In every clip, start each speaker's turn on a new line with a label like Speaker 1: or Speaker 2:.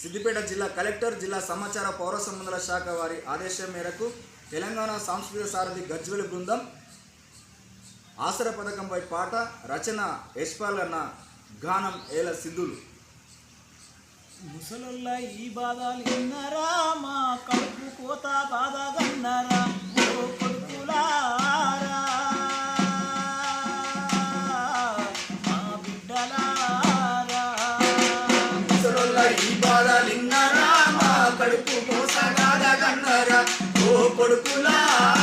Speaker 1: సిద్దిపేట జిల్లా కలెక్టర్ జిల్లా సమాచార పౌర సంబంధాల శాఖ వారి ఆదేశం మేరకు తెలంగాణ సాంస్కృతిక సారథి గజ్వెలి బృందం ఆసర పథకంపై పాట రచన యశ్పాల్ అన్న గానం ఏల సిద్ధులు.
Speaker 2: ముసలుల్ల ఈ బాధలు విన్నరా? మా కడుపు కోత బాధ గన్నరా
Speaker 1: కొడుకులా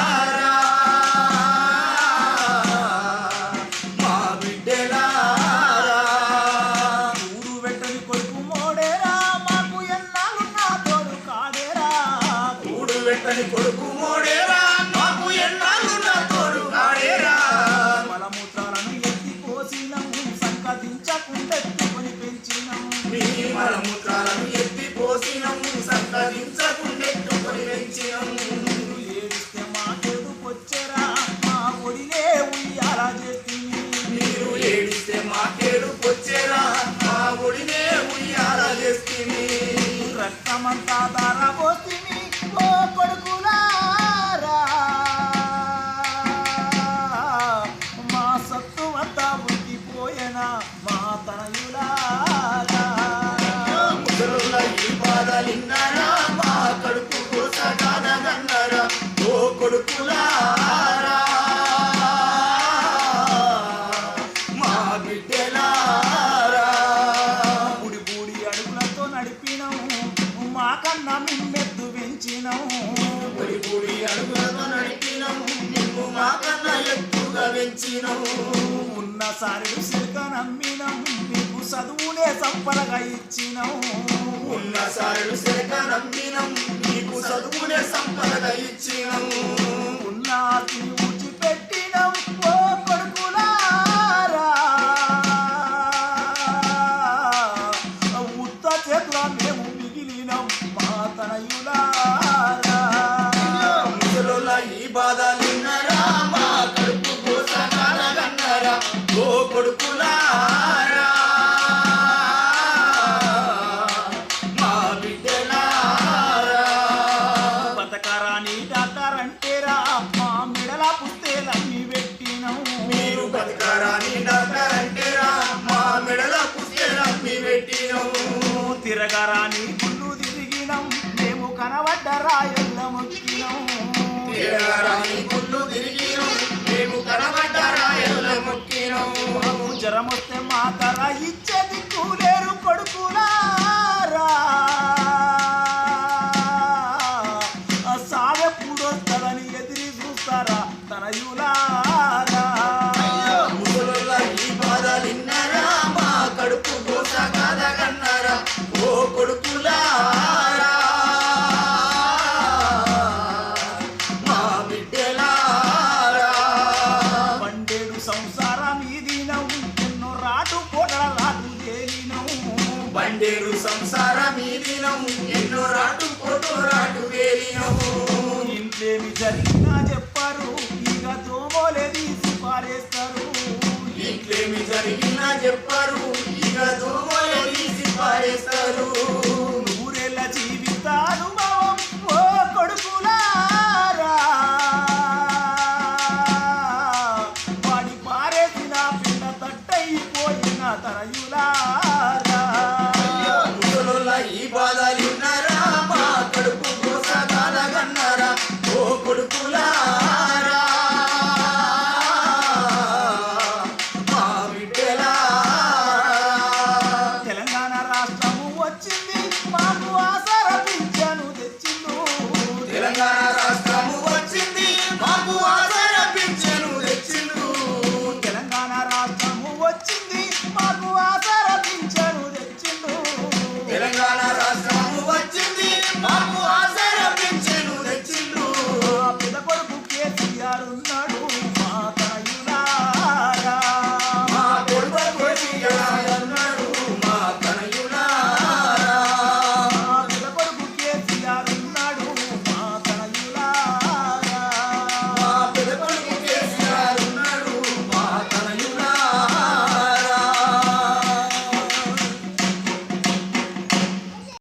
Speaker 2: రక్తమంతా ధారపోతిని ఓ
Speaker 1: ఎక్కువగా
Speaker 2: ఉన్న సారెడు సిల్క నమ్మినము మీకు చదువునే సంపదగా ఇచ్చినము
Speaker 1: ఉన్న సారులు సెరక నమ్మినం నీకు చదువునే సంపదగా ఇచ్చినము
Speaker 2: ఉన్న ఆస్తిని ఓ కొడుకులారా ఉత్త చేతుల మేము మిగిలినం మా తనయులారా.
Speaker 1: ఈ బాధలు కొడుకులారా? మా బిడ్డలారా?
Speaker 2: బతకరాని డాక్టర్ అంటేరా మా మెడల పుస్తేలన్నీ పెట్టినం.
Speaker 1: మీరు బతకరాని డాక్టర్ అంటేరా మా మెడల పుస్తెలమ్మి పెట్టినము
Speaker 2: తిరగరాని గుళ్ళు తిరిగినం మేము కనబడ్డ రాయల్ల మొక్కినం
Speaker 1: తిరగరాని
Speaker 2: జ్వరం వస్తే మా ధర ఇచ్చే దిక్కులేరు కొడుకులారా సావెప్పుడు వస్తుందని ఎదిరి చూస్తారా తనయులారా ఎందేడు సంసార మీదినం ఎన్నో రాటు పోటు రాటు
Speaker 1: వేలినము.
Speaker 2: ఇంతేమి జరిగినా చెప్పారు ఇక దోమోలేది సిపారేస్తారు
Speaker 1: ఇంట్లేమి జరిగినా చెప్పారు ఇక దోమోలేది సిపారేస్తారు